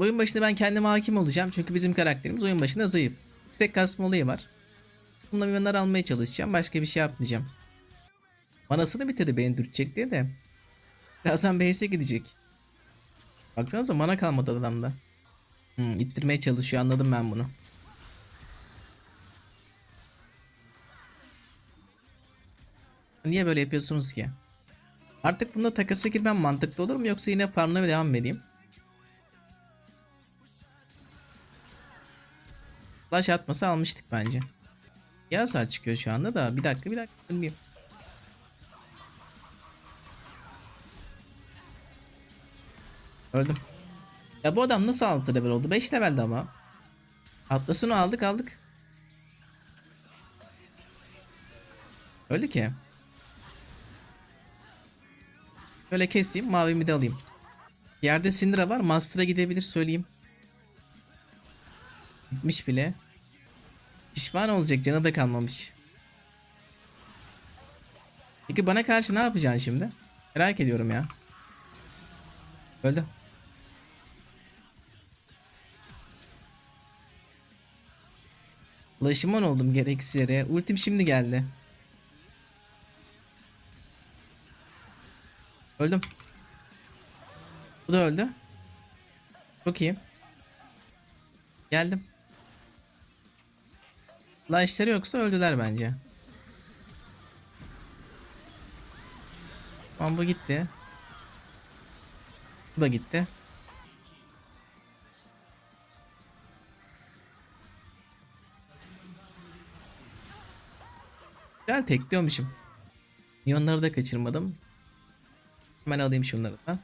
Oyun başında ben kendime hakim olacağım. Çünkü bizim karakterimiz oyun başında zayıf. Stack kasma olayı var. Bununla milyonlar almaya çalışacağım. Başka bir şey yapmayacağım. Manasını bitirdi beni dürtecek diye de. Birazdan base'e gidecek. Baksanıza mana kalmadı adamda. Hmm, ittirmeye çalışıyor anladım ben bunu. Niye böyle yapıyorsunuz ki? Artık bunda takasa girmem mantıklı olur mu yoksa yine farmına devam mı edeyim? Flash atmasa almıştık bence. Ya hasar çıkıyor şu anda da. Bir dakika bir dakika. Ölmeyeyim. Öldüm. Ya bu adam nasıl 6 level oldu? 5 levelde ama. Atlasını aldık aldık. Öldü ki. Böyle keseyim mavimi de alayım. Yerde Syndra var. Master'a gidebilir söyleyeyim. Gitmiş bile. Pişman olacak canı da kalmamış. Peki bana karşı ne yapacaksın şimdi? Merak ediyorum ya. Öldü. Ulaşımon oldum gereksiz yere. Ultim şimdi geldi. Öldüm. Bu da öldü. Çok iyi. Geldim. Flashları yoksa öldüler bence. Tamam bu gitti. Bu da gitti. Güzel tekliyormuşum. Milyonları da kaçırmadım. Hemen alayım şunları da.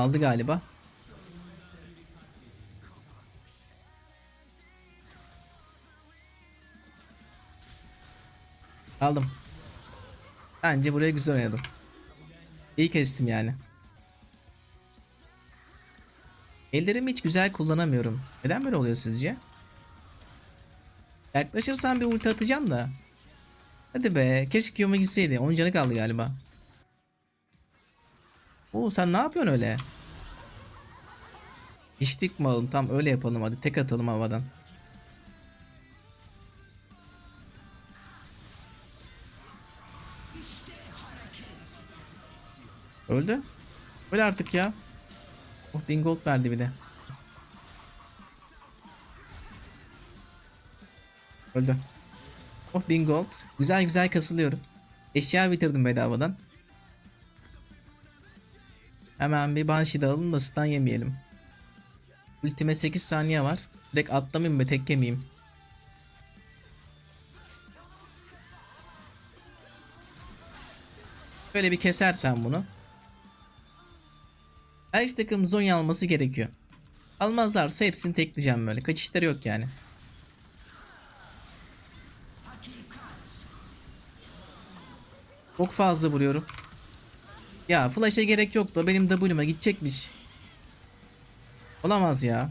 Aldı galiba. Aldım. Bence buraya güzel oynadım. İyi kestim yani. Ellerimi hiç güzel kullanamıyorum. Neden böyle oluyor sizce? Yaklaşırsam bir ulti atacağım da. Hadi be. Keşke Yoma gitseydi. 10 canı kaldı galiba. Oo sen ne yapıyorsun öyle? İçtik mi oğlum? Tam öyle yapalım hadi. Tek atalım havadan. Öldü. Öl artık ya. Oh bin gold verdi bir de. Öldü. Oh bin gold. Güzel güzel kasılıyorum. Eşya bitirdim bedavadan. Hemen bir Banshee de alalım da stun yemeyelim. Ultime 8 saniye var. Direkt atlamayayım ve tek yemeyeyim. Böyle bir kesersen bunu. Her takım Zonya alması gerekiyor. Almazlarsa hepsini tekleyeceğim böyle. Kaçışları yok yani. Çok fazla vuruyorum. Ya flash'a gerek yoktu. Benim W'ma gidecekmiş. Olamaz ya.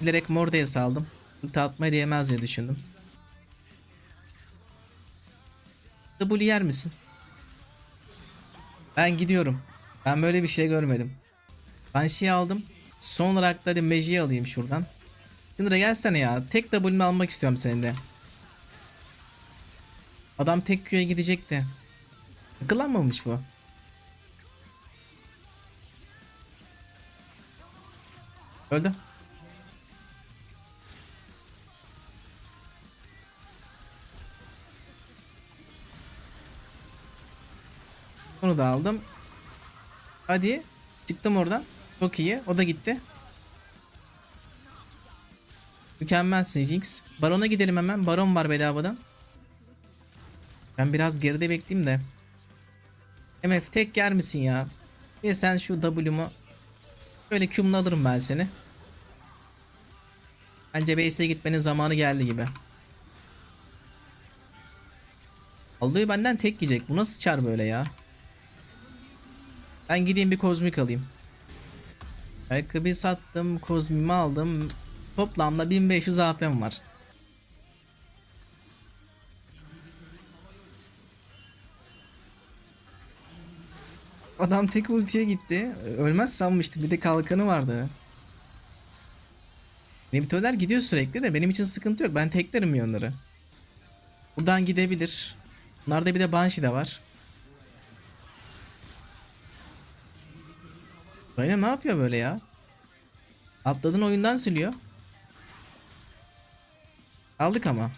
Bilerek Morde'ye saldım. Ulti atmaya değmez diye düşündüm. W yer misin? Ben gidiyorum. Ben böyle bir şey görmedim. Banshee'yi aldım. Son olarak da hadi Magi'yi alayım şuradan. Syndra gelsene ya. Tek W'mi almak istiyorum senin de. Adam tek Q'ya gidecekti. Akıllanmamış bu. Öldü. Onu da aldım. Hadi. Çıktım oradan. Çok iyi. O da gitti. Mükemmelsin Jinx. Baron'a gidelim hemen. Baron var bedavadan. Ben biraz geride bekleyeyim de. MF tek yer misin ya? Bir sen şu W'mu Böyle Q'mla alırım ben seni. Bence base'e gitmenin zamanı geldi gibi. Aldığı benden tek yiyecek. Bu nasıl çar böyle ya? Ben gideyim bir kozmik alayım. Ayakkabıyı sattım. Kozmimi aldım. Toplamda 1500 AP'm var. Adam tek ultiye gitti. Ölmez sanmıştı. Bir de kalkanı vardı. Nebitoler gidiyor sürekli de benim için sıkıntı yok. Ben teklerim yönleri. Buradan gidebilir. Bunlarda bir de Banshee de var. Böyle ne yapıyor böyle ya? Atladın oyundan siliyor. Aldık ama.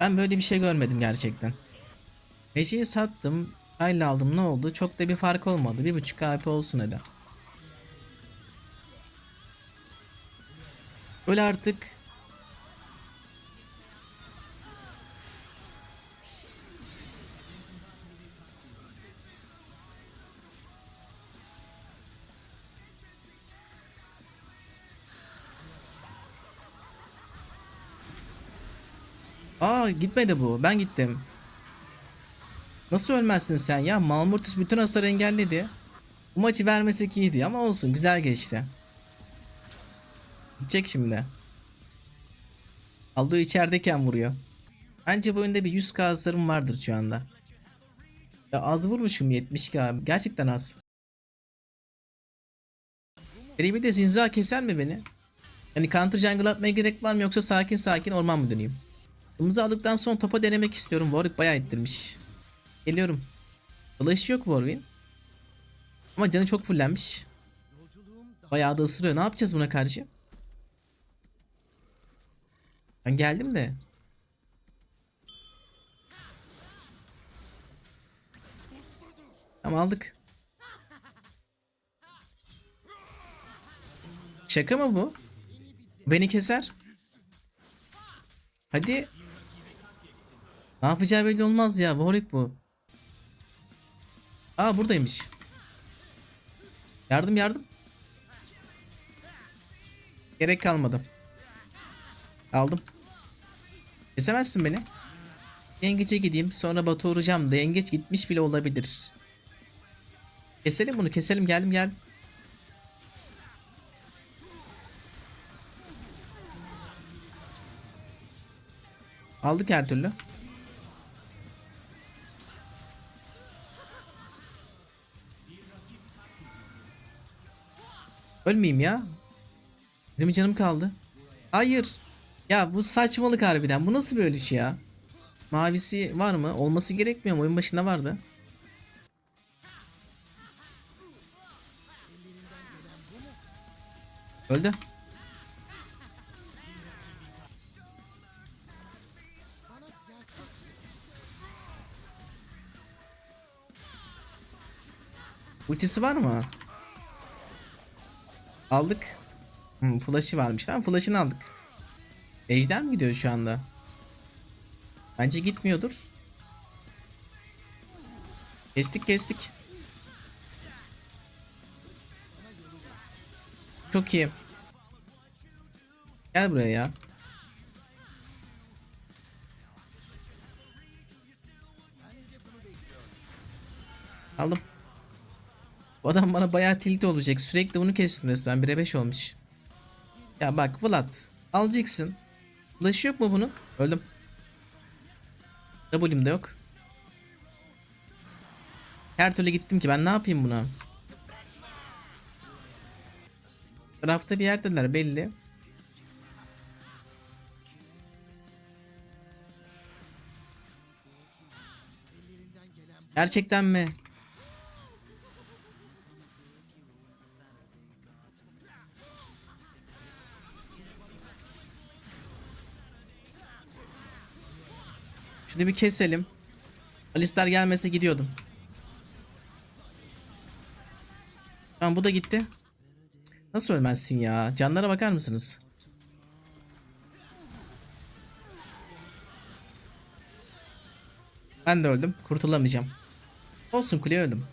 Ben böyle bir şey görmedim gerçekten. Meci'yi sattım. Hayli aldım ne oldu? Çok da bir fark olmadı. Bir buçuk AP olsun hadi. Öyle artık. Aa gitmedi bu. Ben gittim. Nasıl ölmezsin sen ya? Malmurtus bütün hasarı engelledi. Bu maçı vermesek iyiydi ama olsun güzel geçti. Gidecek şimdi. Aldo içerideyken vuruyor. Bence bu oyunda bir 100k hasarım vardır şu anda. Ya az vurmuşum 70k. Gerçekten az. Biri bir de zinza keser mi beni? Hani counter jungle atmaya gerek var mı yoksa sakin sakin orman mı döneyim? Kırmızı aldıktan sonra topa denemek istiyorum. Warwick bayağı ettirmiş. Geliyorum. Flash yok Warwick'in. Ama canı çok fullenmiş. Bayağı da ısırıyor. Ne yapacağız buna karşı? Ben geldim de. Tamam aldık. Şaka mı bu? Beni keser. Hadi. Ne yapacağı belli olmaz ya. Warwick bu. Aa buradaymış. Yardım yardım. Gerek kalmadı. Aldım. Kesemezsin beni. Yengeç'e gideyim sonra Batu uğrayacağım da yengeç gitmiş bile olabilir. Keselim bunu keselim geldim geldim. Aldık her türlü. Ölmeyeyim ya. Benim canım kaldı. Hayır. Ya bu saçmalık harbiden. Bu nasıl bir ölüş ya? Mavisi var mı? Olması gerekmiyor mu? Oyun başında vardı. Öldü. Ultisi var mı? Aldık. Hmm, flash'ı varmış. Tamam flash'ını aldık. Ejder mi gidiyor şu anda? Bence gitmiyordur. Kestik kestik. Çok iyi. Gel buraya ya. Aldım. Bu adam bana bayağı tilt olacak. Sürekli bunu kestim resmen. 1'e 5 olmuş. Ya bak Vlad. Alacaksın. Flash yok mu bunun? Öldüm. W'm de yok. Her türlü gittim ki ben ne yapayım buna? Tarafta bir yerdeler belli. Gerçekten mi? Şunu bir keselim. Alistar gelmese gidiyordum. Tamam bu da gitti. Nasıl ölmezsin ya? Canlara bakar mısınız? Ben de öldüm. Kurtulamayacağım. Olsun kuleye öldüm.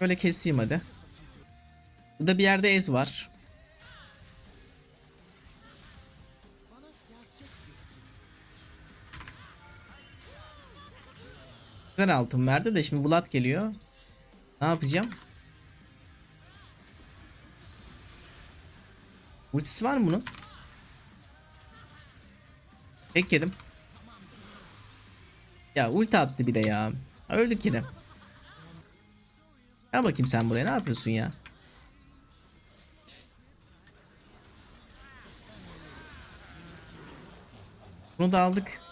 Böyle keseyim hadi. Burada bir yerde ez var. Güzel altın verdi de şimdi Bulat geliyor. Ne yapacağım? Ultisi var mı bunun? Tek yedim. Ya ulti attı bir de ya. Öldük yine. Gel bakayım sen buraya ne yapıyorsun ya? Bunu da aldık.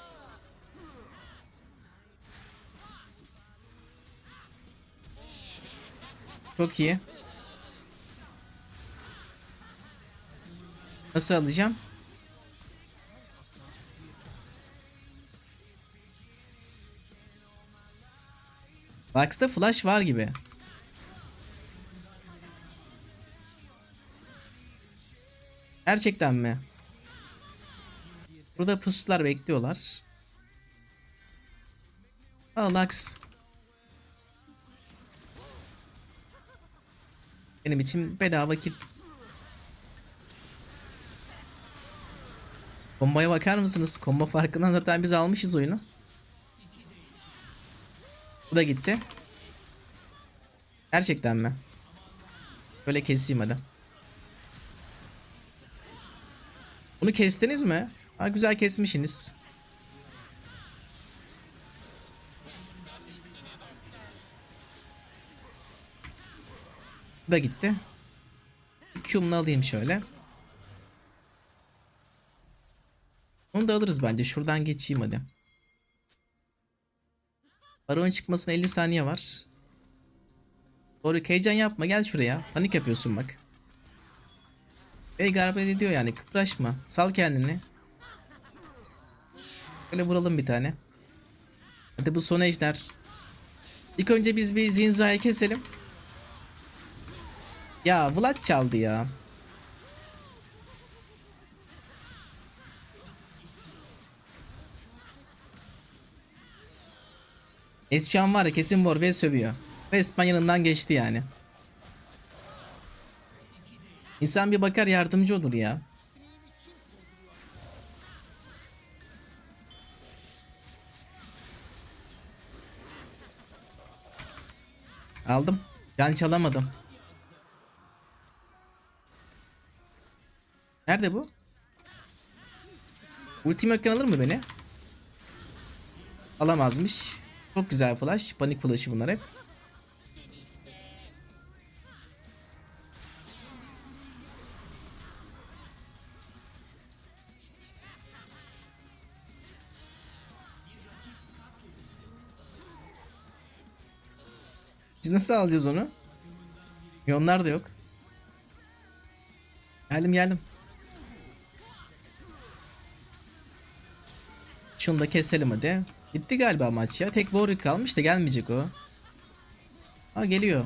Çok iyi. Nasıl alacağım? Lux'ta flash var gibi. Gerçekten mi? Burada pusular bekliyorlar. Aa Lux. Benim için bedava kill. Komboya bakar mısınız? Combo farkından zaten biz almışız oyunu. Bu da gitti. Gerçekten mi? Böyle keseyim hadi. Bunu kestiniz mi? Ha güzel kesmişsiniz. Da gitti. Q'munu alayım şöyle. Onu da alırız bence. Şuradan geçeyim hadi. Baron çıkmasına 50 saniye var. Doğru heyecan yapma gel şuraya. Panik yapıyorsun bak. Bey garbet ediyor yani kıpraşma. Sal kendini. Böyle vuralım bir tane. Hadi bu son ejder. İlk önce biz bir Zinza'yı keselim. Ya Vlad çaldı ya. Es var ya kesin Warway sövüyor. Resmen yanından geçti yani. İnsan bir bakar yardımcı olur ya. Aldım. Can çalamadım. Nerede bu? Ultim yokken alır mı beni? Alamazmış. Çok güzel flash. Panik flash'ı bunlar hep. Biz nasıl alacağız onu? Yonlar da yok. Geldim geldim. Şunu da keselim hadi. Bitti galiba maç ya. Tek Warwick kalmış da gelmeyecek o. Ha geliyor.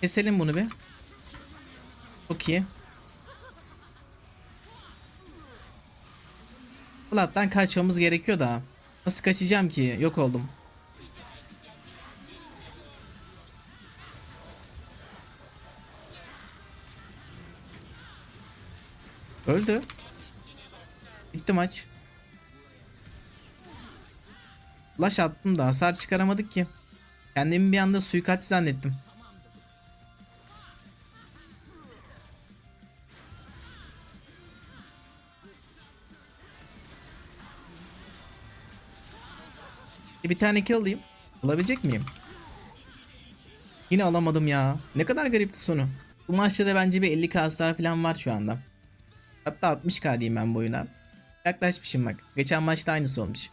Keselim bunu bir. Çok iyi. Vlad'dan kaçmamız gerekiyor da. Nasıl kaçacağım ki? Yok oldum. Öldü. Bitti maç. Flash attım da hasar çıkaramadık ki. Kendimi bir anda suikast zannettim. E, Bir tane kill alayım. Alabilecek miyim? Yine alamadım ya. Ne kadar garipti sonu. Bu maçta da bence bir 50k hasar falan var şu anda. Hatta 60k diyeyim ben bu oyuna. Yaklaşmışım bak. Geçen maçta aynısı olmuş.